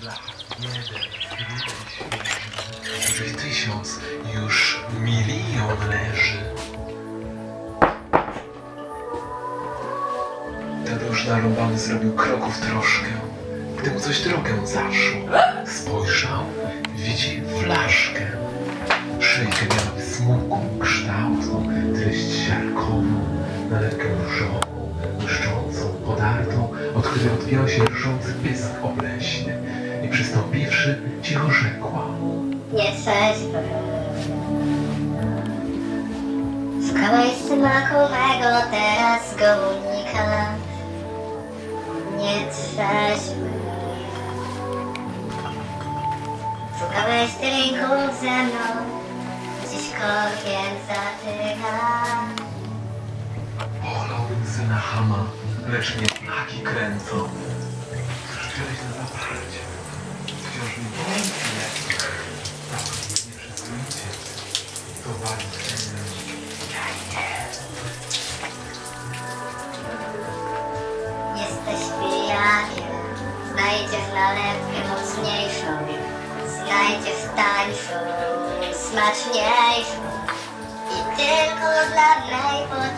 Jeden, drugi, tysiąc, już milion leży. Tadeusz narąbany zrobił kroków troszkę, gdy mu coś drogę zaszło. Spojrzał, widzi flaszkę. Szyjkę miał smukłą, kształtną, treść siarkową, nalepkę różową, błyszczącą, podartą, od której odbijał się różący pysk przystąpiwszy, cicho rzekła. Nietrzeźwy. Szukałeś smakowego, teraz go unikasz. Nietrzeźwy. Szukałeś drinków ze mną, dziś korkiem zatykasz. Polałbym syna Hama, lecz mnie flaki kręcą. Chciałeś na zaparcie. Jesteś pijakiem, znajdziesz nalepkę mocniejszą, znajdziesz tańszą, smaczniejszą. I tylko dla mej